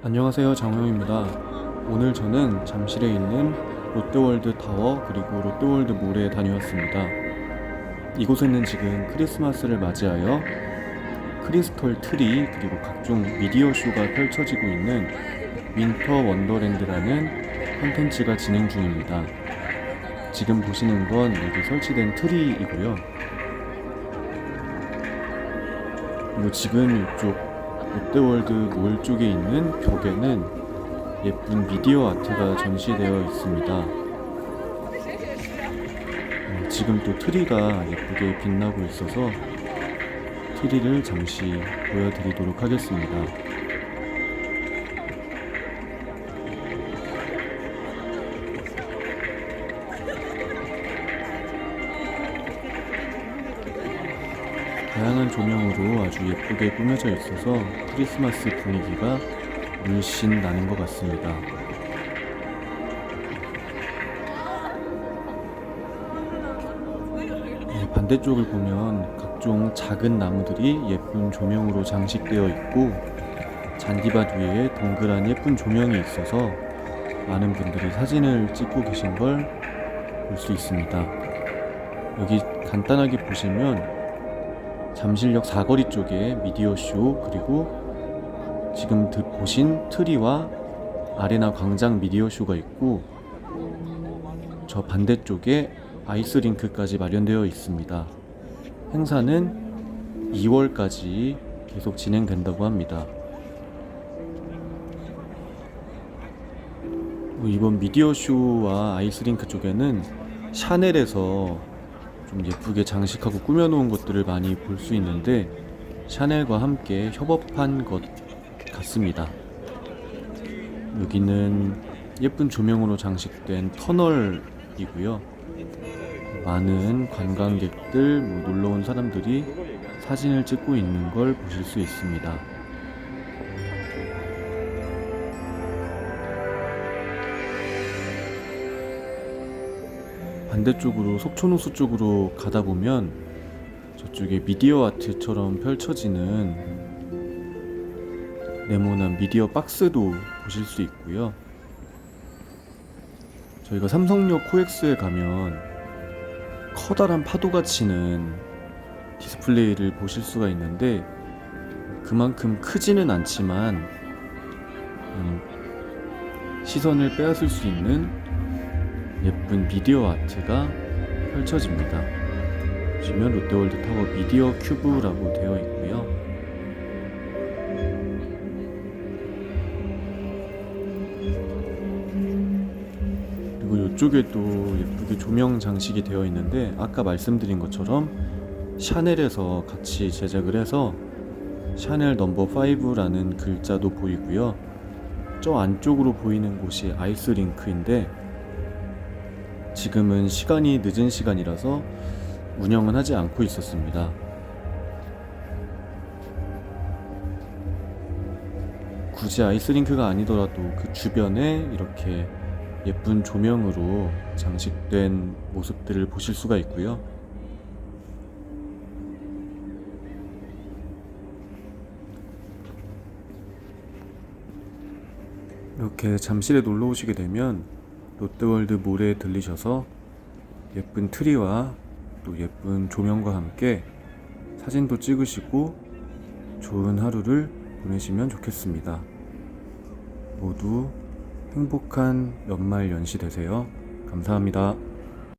안녕하세요 장호영입니다. 오늘 저는 잠실에 있는 롯데월드 타워 그리고 롯데월드 몰에 다녀왔습니다. 이곳에는 지금 크리스마스를 맞이하여 크리스털 트리 그리고 각종 미디어 쇼가 펼쳐지고 있는 윈터 원더랜드라는 콘텐츠가 진행 중입니다. 지금 보시는 건 여기 설치된 트리이고요. 그리고 지금 이쪽 롯데월드 몰 쪽에 있는 벽에는 예쁜 미디어 아트가 전시되어 있습니다. 어, 지금 또 트리가 예쁘게 빛나고 있어서 트리를 잠시 보여드리도록 하겠습니다. 다양한 조명으로 아주 예쁘게 꾸며져 있어서 크리스마스 분위기가 물씬 나는 것 같습니다. 네, 반대쪽을 보면 각종 작은 나무들이 예쁜 조명으로 장식되어 있고 잔디밭 위에 동그란 예쁜 조명이 있어서 많은 분들이 사진을 찍고 계신 걸 볼 수 있습니다. 여기 간단하게 보시면 잠실역 사거리 쪽에 미디어 쇼 그리고 지금 드- 보신 트리와 아레나 광장 미디어 쇼가 있고 저 반대쪽에 아이스링크까지 마련되어 있습니다. 행사는 2월까지 계속 진행된다고 합니다. 뭐 이번 미디어 쇼와 아이스링크 쪽에는 샤넬에서 좀 예쁘게 장식하고 꾸며놓은 것들을 많이 볼 수 있는데 샤넬과 함께 협업한 것 같습니다. 여기는 예쁜 조명으로 장식된 터널이고요. 많은 관광객들, 뭐 놀러 온 사람들이 사진을 찍고 있는 걸 보실 수 있습니다. 반대쪽으로 속초노수 쪽으로 가다 보면 저쪽에 미디어 아트처럼 펼쳐지는 네모난 미디어 박스도 보실 수 있고요. 저희가 삼성역 코엑스에 가면 커다란 파도가 치는 디스플레이를 보실 수가 있는데 그만큼 크지는 않지만 음, 시선을 빼앗을 수 있는 예쁜 미디어 아트가 펼쳐집니다. 보시면 롯데월드 타워 미디어 큐브라고 되어 있고요. 그리고 이쪽에도 예쁘게 조명 장식이 되어 있는데 아까 말씀드린 것처럼 샤넬에서 같이 제작을 해서 샤넬 넘버 5라는 글자도 보이고요. 저 안쪽으로 보이는 곳이 아이스링크인데 지금은 시간이 늦은 시간이라서 운영은 하지 않고 있었습니다. 굳이 아이스링크가 아니더라도 그 주변에 이렇게 예쁜 조명으로 장식된 모습들을 보실 수가 있고요. 이렇게 잠실에 놀러 오시게 되면 롯데월드 몰에 들리셔서 예쁜 트리와 또 예쁜 조명과 함께 사진도 찍으시고 좋은 하루를 보내시면 좋겠습니다. 모두 행복한 연말 연시 되세요. 감사합니다.